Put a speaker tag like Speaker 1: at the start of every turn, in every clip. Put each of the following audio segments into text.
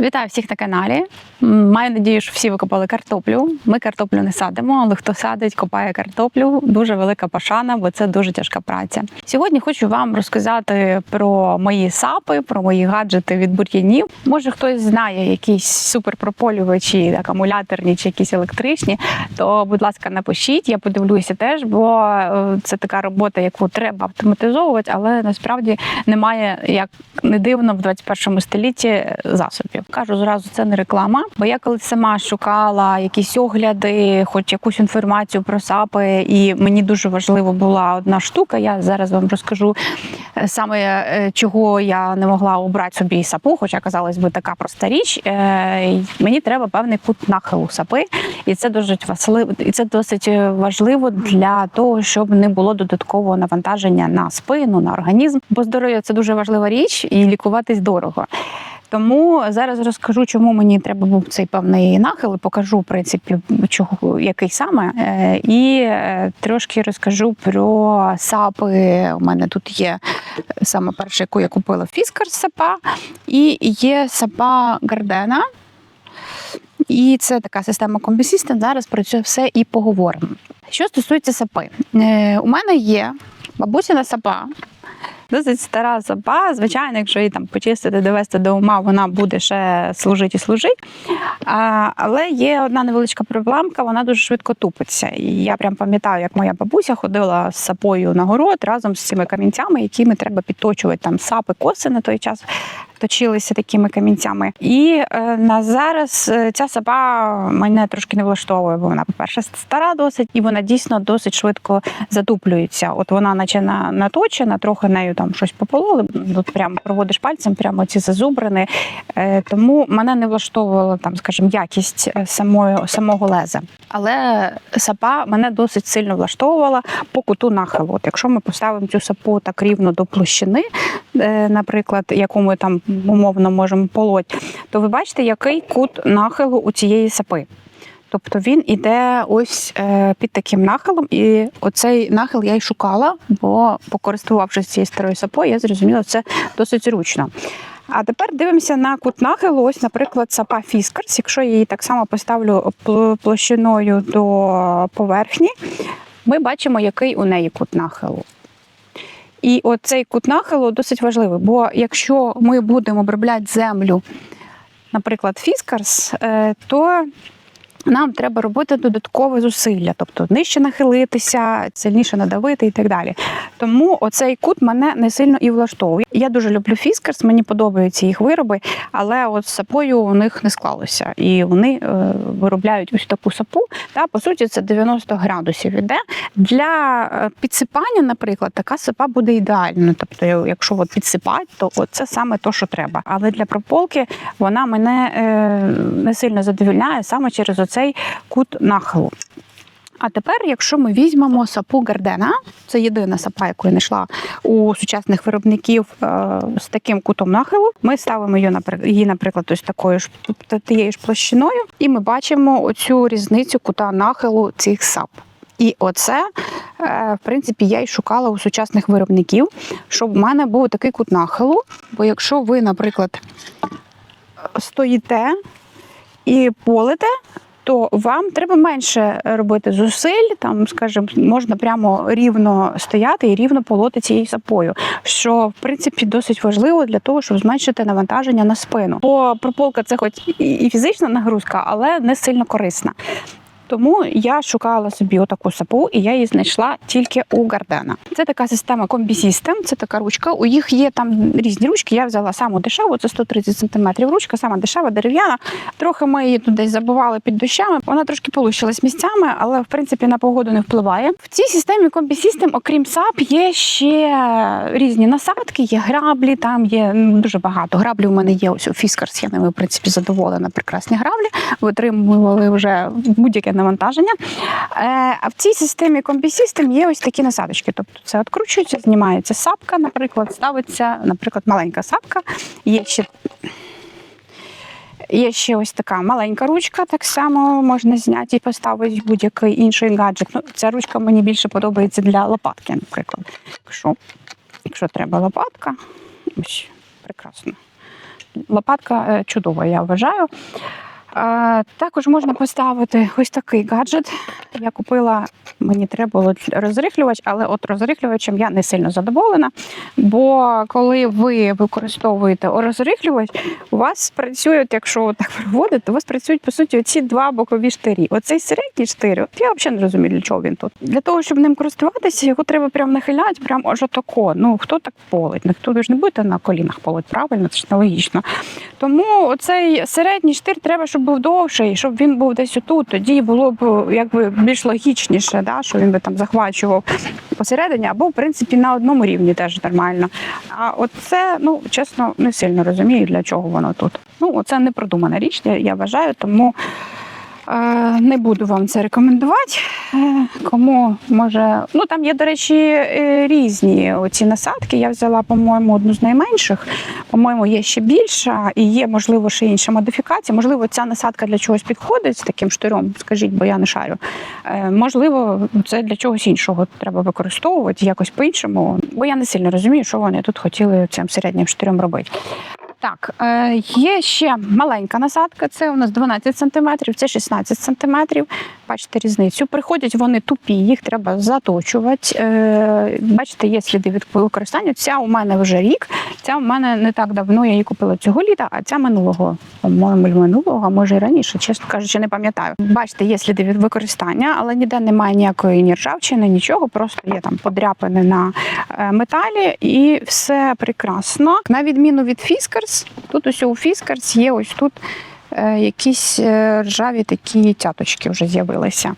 Speaker 1: Вітаю всіх на каналі. Маю надію, що всі викопали картоплю. Ми картоплю не садимо, але хто садить, копає картоплю. Дуже велика пошана, бо це дуже тяжка праця. Сьогодні хочу вам розказати про мої сапи, про мої гаджети від бур'янів. Може, хтось знає якісь суперпрополювачі, акумуляторні чи якісь електричні, то, будь ласка, напишіть. Я подивлюся теж, бо е, це така робота, яку треба автоматизовувати, але насправді немає, як не дивно, в 21 столітті засобів. Кажу зразу, це не реклама, бо я коли сама шукала якісь огляди, хоч якусь інформацію про САПи, і мені дуже важлива була одна штука. Я зараз вам розкажу е, саме е, чого я не могла обрати собі сапу, хоча казалось би така проста річ. Е, Мені треба певний кут нахилу сапи, і це дуже важливо, і це досить важливо для того, щоб не було додаткового навантаження на спину, на організм. Бо здоров'я це дуже важлива річ, і лікуватись дорого. Тому зараз розкажу, чому мені треба був цей певний нахил, покажу в принципі, чого який саме, Е, і е, трошки розкажу про сапи. У мене тут є саме перша, яку я купила Фіскар сапа, і є сапа Гардена. І це така система Combi Зараз про це все і поговоримо. Що стосується сапи, Е, у мене є бабусіна сапа. Досить стара сапа. Звичайно, якщо її там почистити, довести до ума, вона буде ще служити і служити. А, але є одна невеличка проблемка, вона дуже швидко тупиться. І я прям пам'ятаю, як моя бабуся ходила з сапою на город разом з цими камінцями, якими треба підточувати там сапи, коси на той час. Точилися такими камінцями. І е, на зараз е, ця сапа мене трошки не влаштовує, бо вона, по-перше, стара досить, і вона дійсно досить швидко затуплюється. От вона, наче на, наточена, трохи нею там щось попололи. Тут прямо проводиш пальцем, прямо ці зазубрини. Е, тому мене не влаштовувала там, скажімо, якість е, самої, самого леза. Але сапа мене досить сильно влаштовувала по куту нахилу. От якщо ми поставимо цю сапу так рівно до площини, е, наприклад, яку ми там умовно можемо полоть, то ви бачите, який кут нахилу у цієї сапи. Тобто він іде ось е, під таким нахилом, і оцей нахил я й шукала, бо покористувавшись цією старою сапою, я зрозуміла, це досить зручно. А тепер дивимося на кут нахилу. Ось, наприклад, сапа Фіскарс. Якщо я її так само поставлю площиною до поверхні, ми бачимо, який у неї кут нахилу. І оцей кут нахилу досить важливий, бо якщо ми будемо обробляти землю, наприклад, фіскарс, е, то нам треба робити додаткове зусилля, тобто нижче нахилитися, сильніше надавити і так далі. Тому оцей кут мене не сильно і влаштовує. Я дуже люблю фіскарс, мені подобаються їх вироби, але от сапою у них не склалося. І вони е, виробляють ось таку сапу. Та по суті, це 90 градусів іде. Для е, підсипання, наприклад, така сапа буде ідеальною. Тобто, якщо от підсипати, то це саме то, що треба. Але для прополки вона мене е, не сильно задовільняє саме через оцей кут нахилу. А тепер, якщо ми візьмемо сапу Гардена, це єдина сапа, яку я знайшла у сучасних виробників е, з таким кутом нахилу. Ми ставимо її, наприклад, ось такою ж тією ж площиною, і ми бачимо оцю різницю кута нахилу цих сап. І оце, е, в принципі, я й шукала у сучасних виробників, щоб в мене був такий кут нахилу. Бо якщо ви, наприклад, стоїте і полите, то вам треба менше робити зусиль, там, скажімо, можна прямо рівно стояти і рівно полоти цією сапою, що в принципі досить важливо для того, щоб зменшити навантаження на спину. Бо прополка це хоч і фізична нагрузка, але не сильно корисна. Тому я шукала собі отаку сапу, і я її знайшла тільки у Гардена. Це така система System, це така ручка. У їх є там різні ручки. Я взяла саму дешеву, це 130 см ручка, сама дешева, дерев'яна. Трохи ми її десь забували під дощами. Вона трошки полущилась місцями, але в принципі на погоду не впливає. В цій системі System, окрім сап, є ще різні насадки, є граблі, там є дуже багато. Граблі у мене є ось у Фіскарс, я ними в принципі задоволена. Прекрасні граблі. Витримували вже будь-яке навантаження. Е, А в цій системі System є ось такі насадочки. Тобто це відкручується, знімається сапка, наприклад, ставиться, наприклад, маленька сапка. Є ще Є ще ось така маленька ручка, так само можна зняти і поставити будь-який інший гаджет. Ну, ця ручка мені більше подобається для лопатки, наприклад. Якщо, якщо треба лопатка, ось прекрасно. лопатка е, чудова, я вважаю. Також можна поставити ось такий гаджет. Я купила, мені треба було розрихлювач, але от розрихлювачем я не сильно задоволена. Бо коли ви використовуєте розрихлювач, у вас працюють, якщо так проводити, у вас працюють по суті оці два бокові штирі. Оцей середній штир, от я взагалі не розумію, для чого він тут. Для того, щоб ним користуватися, його треба прям нахиляти, прям аж отако. Ну хто так полить? Ніхто ви ж не будете на колінах полить, правильно? Це ж нелогічно. Тому оцей середній штир треба, щоб був довший, щоб він був десь отут. Тоді було б якби більш логічніше, да, що він би там захвачував посередині, або в принципі на одному рівні теж нормально. А от це, ну чесно, не сильно розумію, для чого воно тут. Ну, це не продумана річ, я, вважаю, тому. Е, Не буду вам це рекомендувати. Е, Кому може. Ну там є, до речі, е, різні ці насадки. Я взяла, по-моєму, одну з найменших. По-моєму, є ще більша і є, можливо, ще інша модифікація. Можливо, ця насадка для чогось підходить з таким штирем, скажіть, бо я не шарю. Можливо, це для чогось іншого треба використовувати якось по-іншому. Бо я не сильно розумію, що вони тут хотіли цим середнім штирем робити. Так, е, є ще маленька насадка, це у нас 12 см, це 16 см. Бачите різницю. Приходять вони тупі, їх треба заточувати. Е, бачите, є сліди від використання. Ця у мене вже рік, ця у мене не так давно, я її купила цього літа, а ця минулого, по-моєму, минулого, а може і раніше, чесно кажучи, не пам'ятаю. Бачите, є сліди від використання, але ніде немає ніякої ні ржавчини, нічого, просто є там подряпини на е, металі і все прекрасно. На відміну від Fiskars, тут ось у фіскарс є ось тут е, якісь е, ржаві такі тяточки вже з'явилися.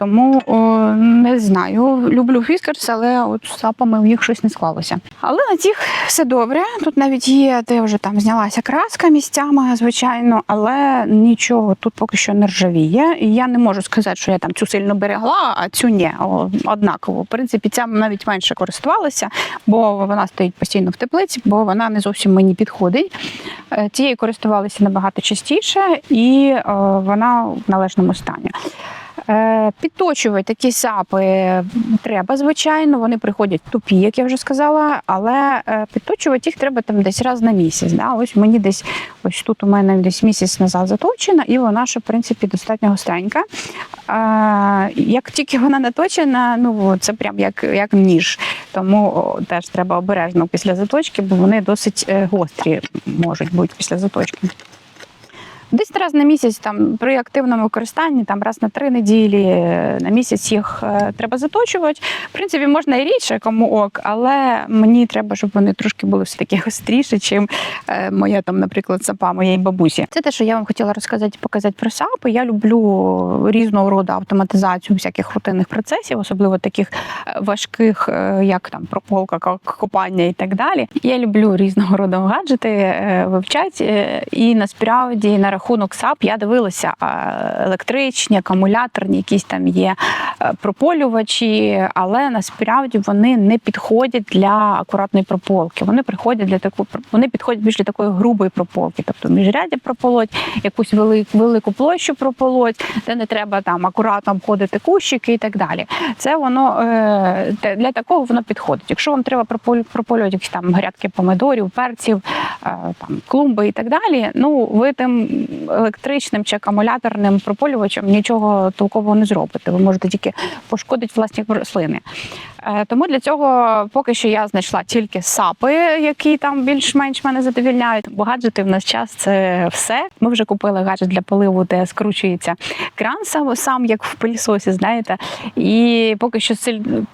Speaker 1: Тому о, не знаю. Люблю фіскарс, але от з сапами в їх щось не склалося. Але на цих все добре. Тут навіть є, де вже там знялася краска місцями, звичайно, але нічого тут поки що не ржавіє. І я не можу сказати, що я там цю сильно берегла, а цю ні. О, однаково. В принципі, ця навіть менше користувалася, бо вона стоїть постійно в теплиці, бо вона не зовсім мені підходить. Е, Цією користувалися набагато частіше, і е, вона в належному стані. Е, Підточувати такі сапи треба, звичайно. Вони приходять тупі, як я вже сказала, але е, підточувати їх треба там десь раз на місяць. Да? Ось мені десь ось тут у мене десь місяць назад заточена, і вона ще в принципі достатньо гостренька. Е, Як тільки вона наточена, ну це прям як, як ніж. Тому теж треба обережно після заточки, бо вони досить гострі можуть бути після заточки. Десь раз на місяць там при активному використанні, там раз на три неділі е, на місяць їх е, треба заточувати. В принципі, можна і рідше, кому ок, але мені треба, щоб вони трошки були все таки гостріші, чим е, моя там, наприклад, сапа моєї бабусі. Це те, що я вам хотіла розказати, показати про сапи. Я люблю різного роду автоматизацію всяких рутинних процесів, особливо таких важких, як там прополка, копання і так далі. Я люблю різного роду гаджети вивчати, і насправді на рахунок САП я дивилася електричні, акумуляторні, якісь там є е, прополювачі, але насправді вони не підходять для акуратної прополки. Вони приходять для такої вони підходять більш для такої грубої прополки, тобто міжрядя прополоть, якусь велику велику площу прополоть, де не треба там акуратно обходити кущики і так далі. Це воно е, для такого воно підходить. Якщо вам треба прополю- прополювати якісь там грядки помидорів, перців, е, там клумби і так далі. Ну ви тим електричним чи акумуляторним прополювачем нічого толкового не зробите. Ви можете тільки пошкодити власні рослини. Е, Тому для цього поки що я знайшла тільки сапи, які там більш-менш мене задовільняють. Бо гаджети в нас час це все. Ми вже купили гаджет для поливу, де скручується кран сам, сам як в пилісосі, знаєте. І поки що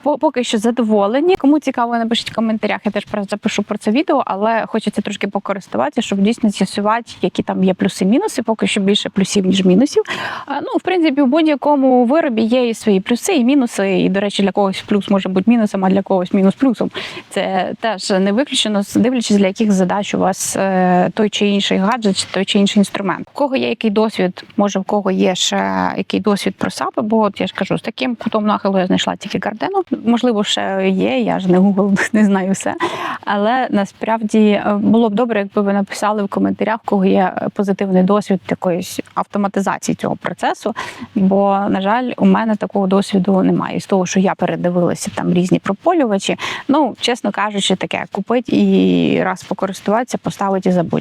Speaker 1: поки що задоволені. Кому цікаво, напишіть в коментарях. Я теж запишу про це відео, але хочеться трошки покористуватися, щоб дійсно з'ясувати, які там є плюси-мінуси. Поки що більше плюсів ніж мінусів. Ну, в принципі, у будь-якому виробі є і свої плюси, і мінуси. І, до речі, для когось плюс може бути мінусом, а для когось мінус плюсом. Це теж не виключено, дивлячись, для яких задач у вас е, той чи інший гаджет, чи той чи інший інструмент. У кого є який досвід, може в кого є ще який досвід про САПи, бо от я ж кажу, з таким кутом нахилу я знайшла тільки кардену. Можливо, ще є. Я ж не Google, не знаю все. Але насправді е, було б добре, якби ви написали в коментарях, у кого є позитивний досвід якоїсь автоматизації цього процесу. Бо, на жаль, у мене такого досвіду немає. З того, що я передивилася там різні прополювачі. Ну, чесно кажучи, таке купить і раз покористуватися, поставити і забудь.